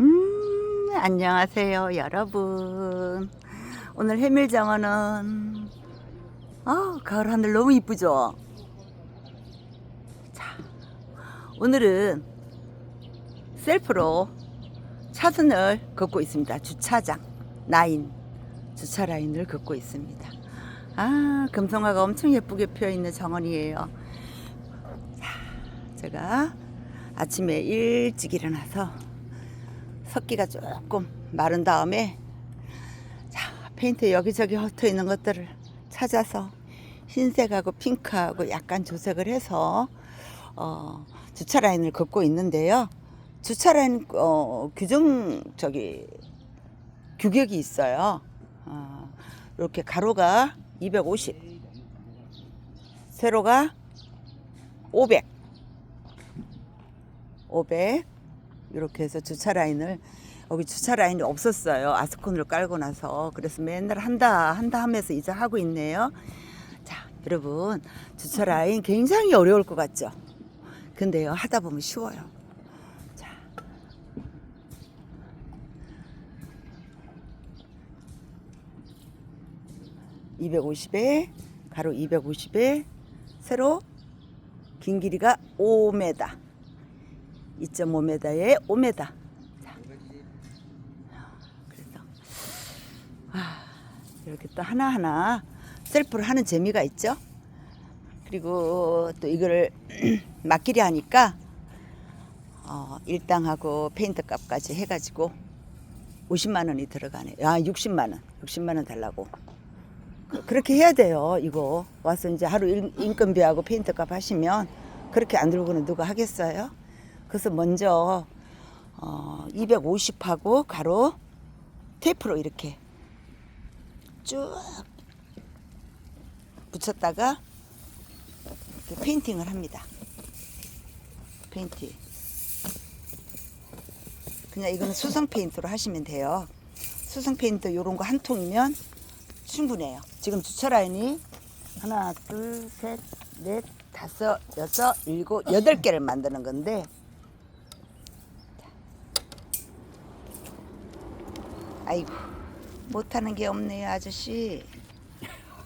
음, 안녕하세요, 여러분. 오늘 해밀정원은, 아, 가을 하늘 너무 이쁘죠? 자, 오늘은 셀프로 차선을 걷고 있습니다. 주차장, 라인, 주차 라인을 걷고 있습니다. 아, 금성화가 엄청 예쁘게 피어 있는 정원이에요. 자, 제가 아침에 일찍 일어나서 섞기가 조금 마른 다음에 자 페인트 여기저기 흩어 있는 것들을 찾아서 흰색하고 핑크하고 약간 조색을 해서 어, 주차 라인을 걷고 있는데요. 주차 라인 어, 규정 저기 규격이 있어요. 어, 이렇게 가로가 250, 세로가 500. 500 이렇게 해서 주차 라인을 여기 주차 라인이 없었어요. 아스콘을 깔고 나서. 그래서 맨날 한다 한다 하면서 이제 하고 있네요. 자 여러분 주차 라인 굉장히 어려울 것 같죠? 근데요 하다 보면 쉬워요. 자. (250에) 가로 (250에) 세로 긴 길이가 (5m) 2.5m에 5m. 자. 그래서 아, 이렇게 또 하나하나 셀프를 하는 재미가 있죠. 그리고 또 이거를 막길이 하니까 어, 일당하고 페인트 값까지 해가지고 50만 원이 들어가네. 아, 60만 원. 60만 원 달라고. 그- 그렇게 해야 돼요. 이거 와서 이제 하루 일- 인건비하고 페인트 값 하시면 그렇게 안 들고는 누가 하겠어요? 그래서 먼저 어, 250하고 가로 테이프로 이렇게 쭉 붙였다가 이렇게 페인팅을 합니다. 페인팅. 그냥 이거는 수성 페인트로 하시면 돼요. 수성 페인트 이런 거 한 통이면 충분해요. 지금 주차 라인이 하나, 둘, 셋, 넷, 다섯, 여섯, 일곱, 여덟 개를 만드는 건데 아이고 못하는 게 없네요 아저씨.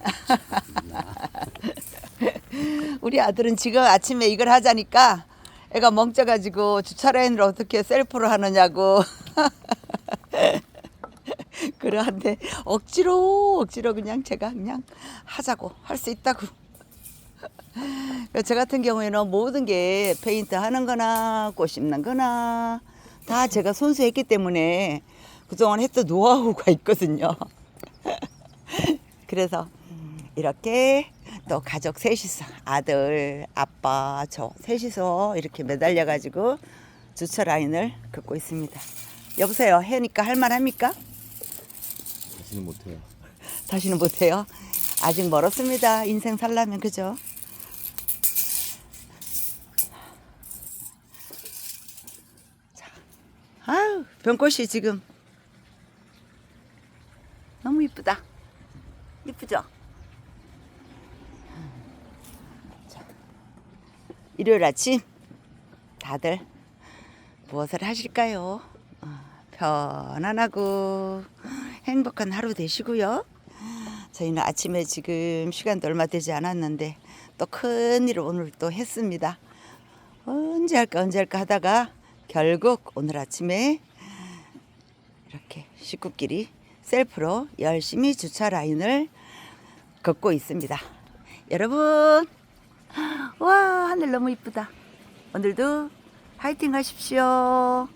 우리 아들은 지금 아침에 이걸 하자니까 애가 멍쪄가지고 주차 라인을 어떻게 셀프로 하느냐고. 그러한데 억지로 억지로 그냥 제가 그냥 하자고 할 수 있다고. 저 같은 경우에는 모든 게 페인트 하는 거나 꽃 심는 거나 다 제가 손수했기 때문에 그동안 했던 노하우가 있거든요. 그래서 이렇게 또 가족 셋이서 아들, 아빠, 저 셋이서 이렇게 매달려 가지고 주차 라인을 걷고 있습니다. 여보세요. 해니까 할 만합니까? 다시는 못해요. 다시는 못해요. 아직 멀었습니다. 인생 살려면 그죠? 자, 아유 변꽃이 지금 이쁘다. 이쁘죠? 자, 일요일 아침 다들 무엇을 하실까요? 어, 편안하고 행복한 하루 되시고요. 저희는 아침에 지금 시간도 얼마 되지 않았는데 또 큰 일을 오늘 또 했습니다. 언제 할까 언제 할까 하다가 결국 오늘 아침에 이렇게 식구끼리 셀프로 열심히 주차 라인을 걷고 있습니다. 여러분, 와 하늘 너무 이쁘다. 오늘도 화이팅 하십시오.